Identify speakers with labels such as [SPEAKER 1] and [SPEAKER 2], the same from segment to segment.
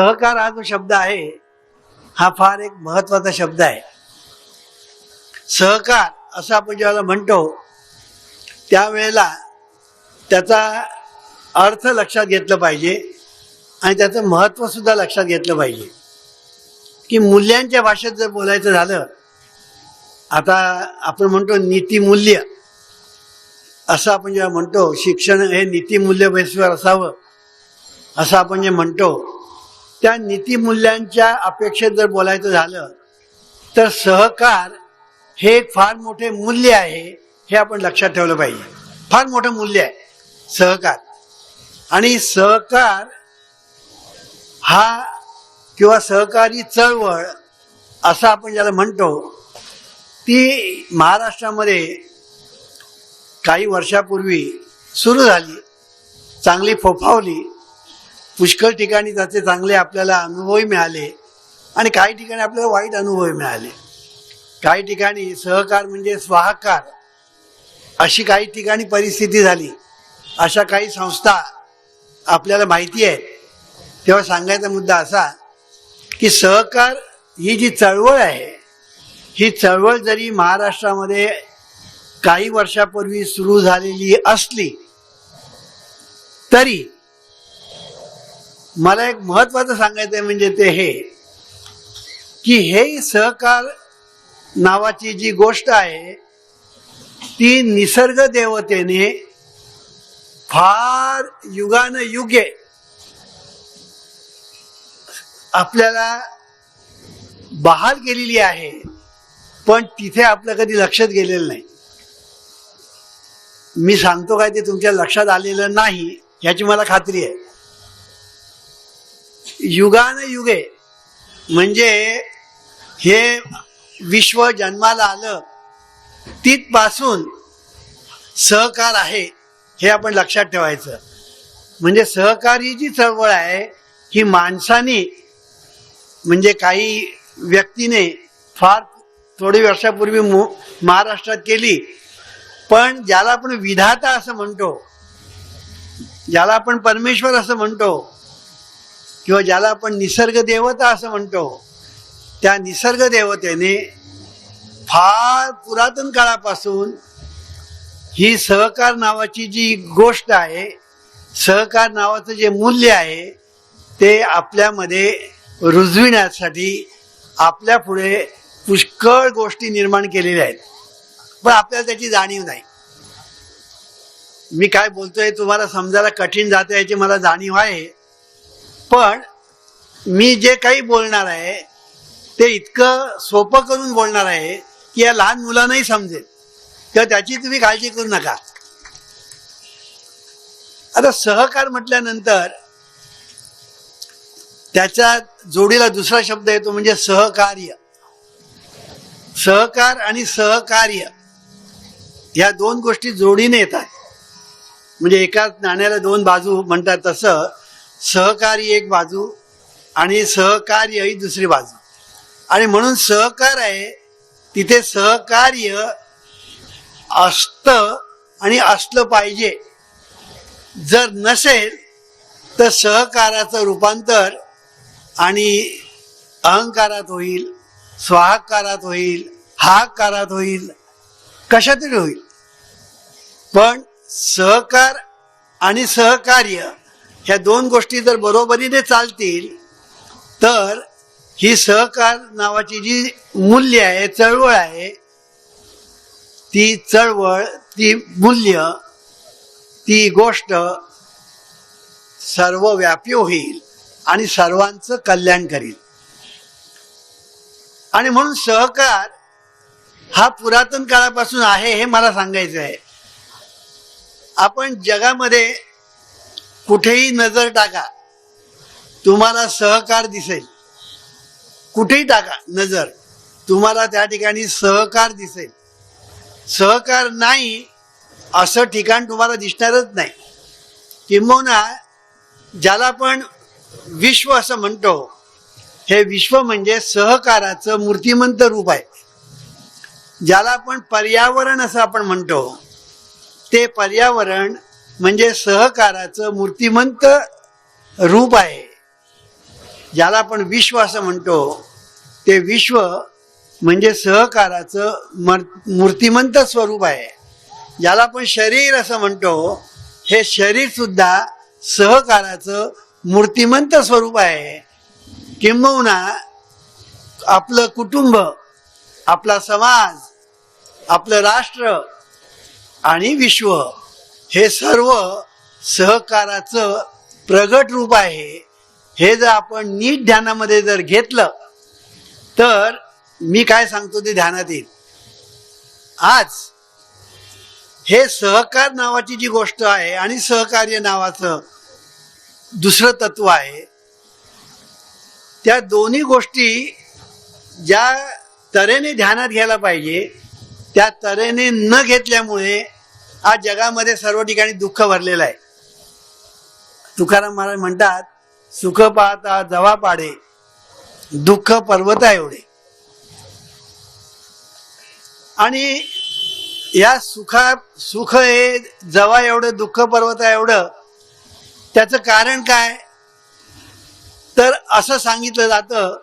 [SPEAKER 1] सहकार हा जो शब्द आहे हा फार एक महत्त्वाचा शब्द आहे. सहकार असं आपण ज्याला म्हणतो त्यावेळेला त्याचा अर्थ लक्षात घेतलं पाहिजे आणि त्याचं महत्त्व सुद्धा लक्षात घेतलं पाहिजे. की मूल्यांच्या भाषेत जर बोलायचं झालं आता आपण म्हणतो नीतिमूल्य. असं आपण जेव्हा म्हणतो शिक्षण हे नीतिमूल्य बेसवर असावं. असं आपण जे म्हणतो त्या नीतिमूल्यांच्या अपेक्षेत जर बोलायचं झालं तर सहकार हे एक फार मोठे मूल्य आहे हे आपण लक्षात ठेवलं पाहिजे. फार मोठं मूल्य आहे सहकार. आणि सहकार हा किंवा सहकारी चळवळ असं आपण ज्याला म्हणतो ती महाराष्ट्रामध्ये काही वर्षापूर्वी सुरू झाली चांगली फोफावली पुष्कळ ठिकाणी त्याचे चांगले आपल्याला अनुभवही मिळाले आणि काही ठिकाणी आपल्याला वाईट अनुभवही मिळाले. काही ठिकाणी सहकार म्हणजे स्वाहकार. अशी काही ठिकाणी परिस्थिती झाली. अशा काही संस्था आपल्याला माहिती आहेत. तेव्हा सांगायचा मुद्दा असा की सहकार ही जी चळवळ आहे ही चळवळ जरी महाराष्ट्रामध्ये काही वर्षापूर्वी सुरू झालेली असली तरी मला एक महत्वाचं सांगायचं आहे म्हणजे ते हे की हे सहकार नावाची जी गोष्ट आहे ती निसर्ग देवतेने फार युगान युगे आपल्याला बहाल केलेली आहे पण तिथे आपलं कधी लक्षात गेलेलं नाही. मी सांगतो काय ते तुमच्या लक्षात आलेलं नाही याची मला खात्री आहे. युगान युगे. म्हणजे हे विश्व जन्माला आलं तिथपासून सहकार आहे हे आपण लक्षात ठेवायचं. म्हणजे सहकारी जी चळवळ आहे ही माणसानी म्हणजे काही व्यक्तीने फार थोडी वर्षापूर्वी मु- महाराष्ट्रात केली. पण ज्याला आपण विधाता असं म्हणतो ज्याला आपण परमेश्वर असं म्हणतो किंवा ज्याला आपण निसर्ग देवता असं म्हणतो त्या निसर्ग देवतेने फार पुरातन काळापासून ही सहकार नावाची जी गोष्ट आहे सहकार नावाचं जे मूल्य आहे ते आपल्यामध्ये रुजविण्यासाठी आपल्या पुढे पुष्कळ गोष्टी निर्माण केलेल्या आहेत. पण आपल्याला त्याची जाणीव नाही. मी काय बोलतोय तुम्हाला समजायला कठीण जाते याची मला जाणीव आहे. पण मी जे काही बोलणार आहे ते इतकं सोपं करून बोलणार आहे की या लहान मुलांनाही समजेल. किंवा त्याची तुम्ही काळजी करू नका. आता सहकार म्हटल्यानंतर त्याच्या जोडीला दुसरा शब्द येतो म्हणजे सहकार्य. सहकार आणि सहकार्य या दोन गोष्टी जोडीने येतात. म्हणजे एका नाण्याला दोन बाजू म्हणतात तसं सहकारी एक बाजू आणि सहकार्य ही दुसरी बाजू. आणि म्हणून सहकार आहे तिथे सहकार्य असतं आणि असलं पाहिजे. जर नसेल तर सहकाराचं रूपांतर आणि अहंकारात होईल स्वाहाकारात होईल हाकारात होईल कशातरी होईल. पण सहकार आणि सहकार्य ह्या दोन गोष्टी जर बरोबरीने चालतील तर ही सहकार नावाची जी मूल्य आहे चळवळ आहे ती चळवळ ती मूल्य ती गोष्ट सर्वव्यापी होईल आणि सर्वांचं कल्याण करील. आणि म्हणून सहकार हा पुरातन काळापासून आहे हे मला सांगायचं आहे आपण जगामध्ये कुठेही नजर टाका. तुम्हाला सहकार दिसेल. कुठेही टाका नजर. तुम्हाला त्या ठिकाणी सहकार दिसेल. सहकार नाही असं ठिकाण तुम्हाला दिसणारच नाही. किंबहुना ज्याला आपण विश्व असं म्हणतो हे विश्व म्हणजे सहकाराचं मूर्तिमंत रूप आहे. ज्याला आपण पर्यावरण असं आपण म्हणतो ते पर्यावरण म्हणजे सहकाराचं मूर्तिमंत रूप आहे. ज्याला आपण विश्व असं म्हणतो ते विश्व म्हणजे सहकाराचं मर मूर्तिमंत स्वरूप आहे. ज्याला आपण शरीर असं म्हणतो हे शरीर सुद्धा सहकाराचं मूर्तिमंत स्वरूप आहे. किंबहुना आपलं कुटुंब आपला समाज आपलं राष्ट्र आणि विश्व हे सर्व सहकाराचं प्रगट रूप आहे. हे जर आपण नीट ध्यानामध्ये जर घेतलं तर मी काय सांगतो ते ध्यानात येईल. आज हे सहकार नावाची जी गोष्ट आहे आणि सहकार्य नावाचं दुसरं तत्व आहे त्या दोन्ही गोष्टी ज्या तऱ्हेने ध्यानात घ्यायला पाहिजे त्या तऱ्हेने न घेतल्यामुळे आज जगामध्ये सर्व ठिकाणी दुःख भरलेलं आहे. तुकाराम महाराज म्हणतात सुख पाहता जवा पाडे दुःख पर्वता एवढे. आणि या सुखा सुख हे जवा एवढं दुःख पर्वता एवढं त्याचं कारण काय? तर असं सांगितलं जातं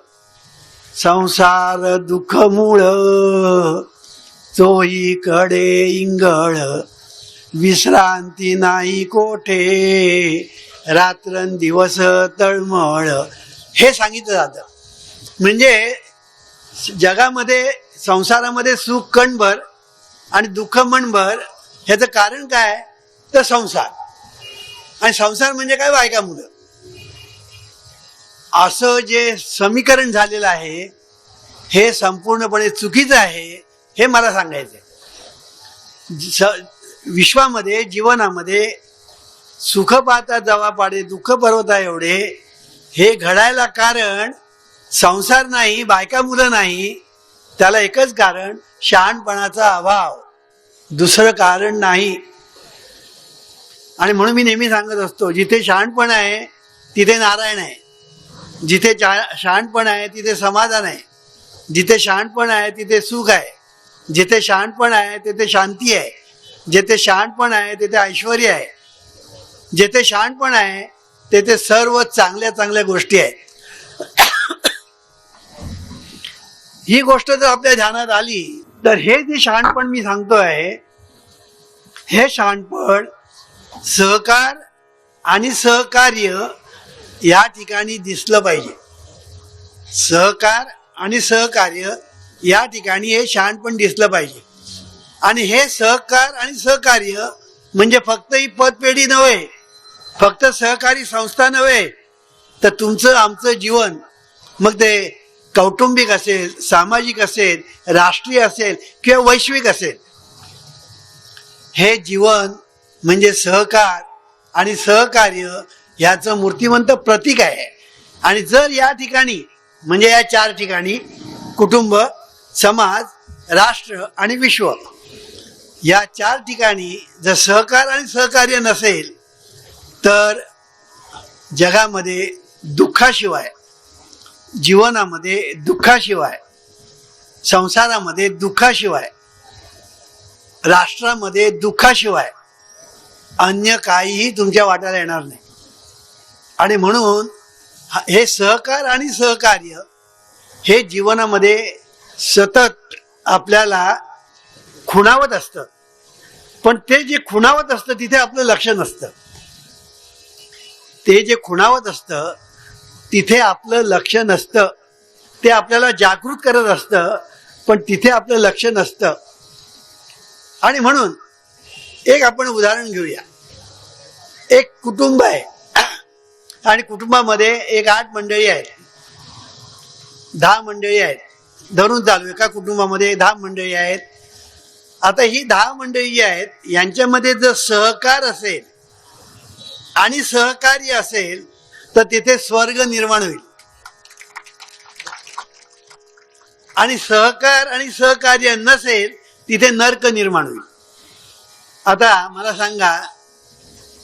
[SPEAKER 1] संसार दुःख मूळ चोहीकडे इंगळ विश्रांती नाही कोठे? रात्रंदिवस तळमळ. हे सांगितलं जातं. म्हणजे जगामध्ये संसारामध्ये सुख कणभर आणि दुःख मणभर ह्याचं कारण काय? तर संसार. आणि संसार म्हणजे काय? बायका मुलं असं जे समीकरण झालेलं आहे हे संपूर्णपणे चुकीचं आहे हे मला सांगायचं आहे स- विश्वामध्ये जीवनामध्ये सुख पाहता जवा पाडे दुःख पर्वता एवढे हे घडायला कारण संसार नाही बायका मुलं नाही त्याला एकच कारण शहाणपणाचा अभाव. दुसरं कारण नाही. आणि म्हणून मी नेहमी सांगत असतो जिथे शहाणपण आहे तिथे नारायण आहे. जिथे शहाणपण आहे तिथे समाधान आहे. जिथे शहाणपण आहे तिथे सुख आहे. जिथे शहाणपण आहे तिथे शांती आहे. जेथे शहाणपण आहे तेथे ऐश्वर आहे. जेथे शहाणपण आहे तेथे सर्व चांगल्या चांगल्या गोष्टी आहेत. ही गोष्ट जर आपल्या ध्यानात आली तर हे जे शहाणपण मी सांगतोय हे शहाणपण सहकार आणि सहकार्य या ठिकाणी दिसलं पाहिजे. सहकार आणि सहकार्य या ठिकाणी हे शहाणपण दिसलं पाहिजे. आणि हे सहकार आणि सहकार्य म्हणजे फक्त ही पदपेढी नव्हे फक्त सहकारी संस्था नव्हे तर तुमचं आमचं जीवन. मग ते कौटुंबिक असेल सामाजिक असेल राष्ट्रीय असेल किंवा वैश्विक असेल हे जीवन म्हणजे सहकार आणि सहकार्य याचं मूर्तिमंत प्रतीक आहे. आणि जर या ठिकाणी म्हणजे या चार ठिकाणी कुटुंब समाज राष्ट्र आणि विश्व या चार ठिकाणी जर सहकार आणि सहकार्य नसेल तर जगामध्ये दुःखाशिवाय जीवनामध्ये दुःखाशिवाय संसारामध्ये दुःखाशिवाय राष्ट्रामध्ये दुःखाशिवाय अन्य काहीही तुमच्या वाट्याला येणार नाही. आणि म्हणून हे सहकार आणि सहकार्य हे जीवनामध्ये सतत आपल्याला खुणावत असतं. पण ते जे खुणावत असतं तिथे आपलं लक्ष नसतं. ते जे खुणावत असतं तिथे आपलं लक्ष नसतं. ते आपल्याला जागृत करत असतं पण तिथे आपलं लक्ष नसतं. आणि म्हणून एक आपण उदाहरण घेऊया. एक कुटुंब आहे. आणि कुटुंबामध्ये एक आठ मंडळी आहेत. दहा मंडळी आहेत. धरून चालू एका कुटुंबामध्ये दहा मंडळी आहेत. आता ही दहा मंडळी जी आहेत यांच्यामध्ये जर सहकार असेल आणि सहकार्य असेल तर तिथे स्वर्ग निर्माण होईल. आणि सहकार आणि सहकार्य नसेल तिथे नर्क निर्माण होईल. आता मला सांगा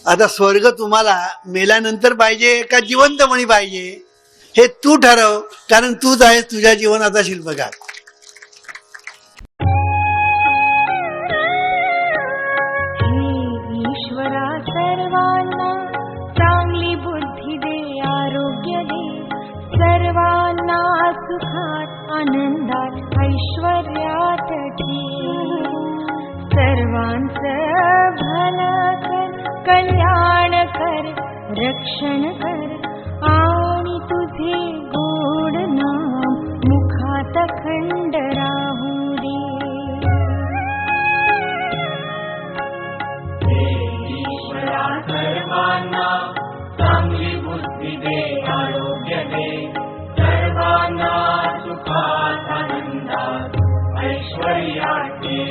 [SPEAKER 1] आता स्वर्ग तुम्हाला मेल्यानंतर पाहिजे का जिवंतपणी पाहिजे हे तू ठरव कारण तूच आहेस तुझ्या जीवनाचा शिल्पकार.
[SPEAKER 2] ऐश्वर्या के